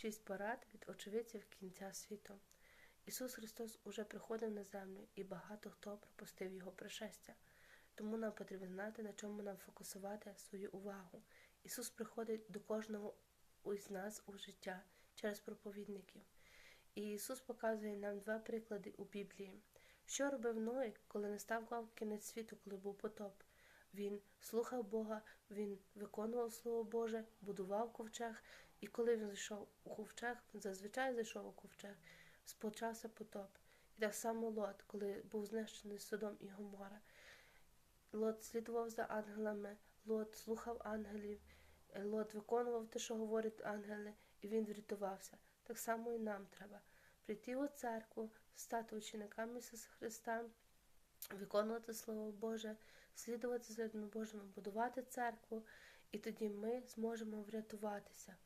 Шість порад від очевидців кінця світу. Ісус Христос уже приходив на землю, і багато хто пропустив Його пришестя. Тому нам потрібно знати, на чому нам фокусувати свою увагу. Ісус приходить до кожного із нас у життя через проповідників. І Ісус показує нам два приклади у Біблії. Що робив Ной, коли не став кінець світу, коли був потоп? Він слухав Бога, він виконував Слово Боже, будував ковчег, і коли він зайшов у ковчег, він зазвичай зайшов у ковчег, спочався потоп. І так само Лот, коли був знищений Содом і Гомора. Лот слідував за ангелами, Лот слухав ангелів, Лот виконував те, що говорять ангели, і він врятувався. Так само і нам треба прийти у церкву, стати учениками Ісуса Христа, виконувати Слово Боже, слідувати за Божому, будувати церкву, і тоді ми зможемо врятуватися.